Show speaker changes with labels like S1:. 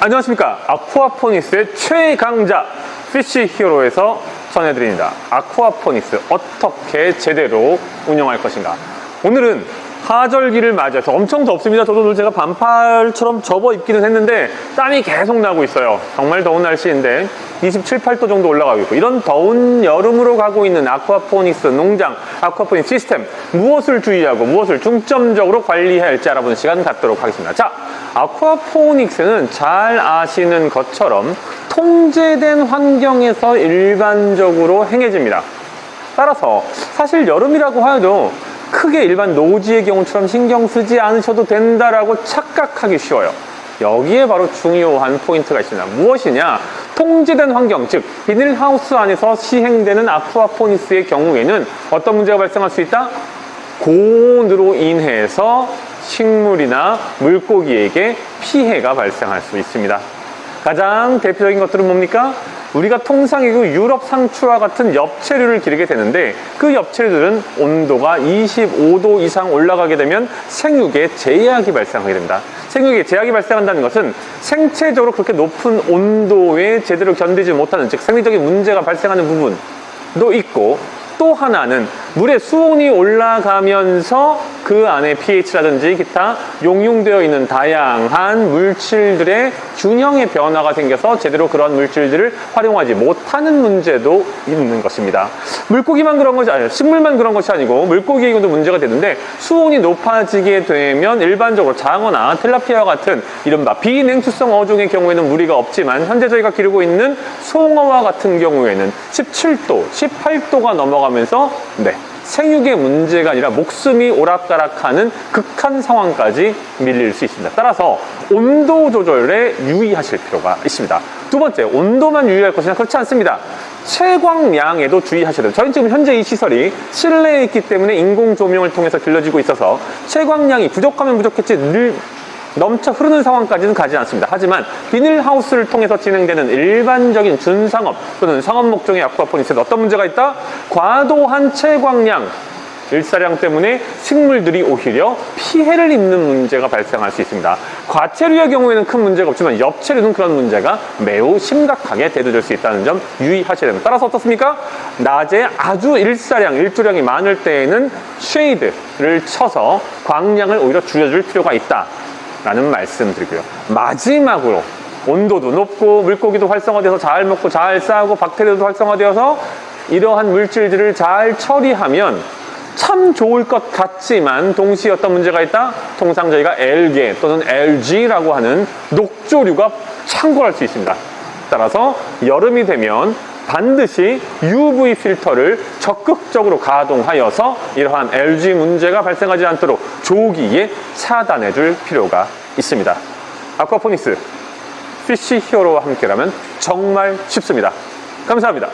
S1: 안녕하십니까. 아쿠아포니스의 최강자 피쉬 히어로에서 전해드립니다. 아쿠아포니스 어떻게 제대로 운영할 것인가? 오늘은 하절기를 맞이해서 엄청 덥습니다. 저도 오늘 제가 반팔처럼 접어 입기는 했는데 땀이 계속 나고 있어요. 정말 더운 날씨인데 27, 8도 정도 올라가고 있고 이런 더운 여름으로 가고 있는 아쿠아포니스 농장 아쿠아포니스 시스템 무엇을 주의하고 무엇을 중점적으로 관리해야 할지 알아보는 시간 갖도록 하겠습니다. 자 아쿠아포닉스는 잘 아시는 것처럼 통제된 환경에서 일반적으로 행해집니다. 따라서 사실 여름이라고 해도 크게 일반 노지의 경우처럼 신경 쓰지 않으셔도 된다라고 착각하기 쉬워요. 여기에 바로 중요한 포인트가 있습니다. 무엇이냐? 통제된 환경, 즉 비닐하우스 안에서 시행되는 아쿠아포니스의 경우에는 어떤 문제가 발생할 수 있다? 고온으로 인해서 식물이나 물고기에게 피해가 발생할 수 있습니다. 가장 대표적인 것들은 뭡니까? 우리가 통상이고 유럽 상추와 같은 엽채류를 기르게 되는데 그 엽채류들은 온도가 25도 이상 올라가게 되면 생육에 제약이 발생하게 됩니다. 생육에 제약이 발생한다는 것은 생체적으로 그렇게 높은 온도에 제대로 견디지 못하는 즉 생리적인 문제가 발생하는 부분도 있고 또 하나는 물의 수온이 올라가면서 그 안에 pH라든지 기타 용융되어 있는 다양한 물질들의 균형의 변화가 생겨서 제대로 그런 물질들을 활용하지 못하는 문제도 있는 것입니다. 물고기만 그런 것이 아니라 식물만 그런 것이 아니고 물고기에게도 문제가 되는데 수온이 높아지게 되면 일반적으로 장어나 텔라피아와 같은 이른바 비냉수성 어종의 경우에는 무리가 없지만 현재 저희가 기르고 있는 송어와 같은 경우에는 17도, 18도가 넘어가 면서 네, 생육의 문제가 아니라 목숨이 오락가락하는 극한 상황까지 밀릴 수 있습니다. 따라서 온도 조절에 유의하실 필요가 있습니다. 두 번째, 온도만 유의할 것이냐 그렇지 않습니다. 채광량에도 주의하셔야 돼요. 저희는 지금 현재 이 시설이 실내에 있기 때문에 인공 조명을 통해서 길러지고 있어서 채광량이 부족하면 부족했지 늘 넘쳐 흐르는 상황까지는 가지 않습니다. 하지만 비닐하우스를 통해서 진행되는 일반적인 준상업 또는 상업 목적의 아쿠아포니스에 어떤 문제가 있다? 과도한 채광량, 일사량 때문에 식물들이 오히려 피해를 입는 문제가 발생할 수 있습니다. 과체류의 경우에는 큰 문제가 없지만 엽체류는 그런 문제가 매우 심각하게 대두될 수 있다는 점 유의하셔야 됩니다. 따라서 어떻습니까? 낮에 아주 일사량, 일조량이 많을 때에는 쉐이드를 쳐서 광량을 오히려 줄여줄 필요가 있다. 라는 말씀 드리고요. 마지막으로 온도도 높고 물고기도 활성화돼서 잘 먹고 잘 싸고 박테리아도 활성화되어서 이러한 물질들을 잘 처리하면 참 좋을 것 같지만 동시에 어떤 문제가 있다? 통상 저희가 L계 또는 LG라고 하는 녹조류가 창궐할 수 있습니다. 따라서 여름이 되면 반드시 UV 필터를 적극적으로 가동하여서 이러한 LG 문제가 발생하지 않도록 조기에 차단해 줄 필요가 있습니다. 아쿠아포니스 피쉬 히어로와 함께라면 정말 쉽습니다. 감사합니다.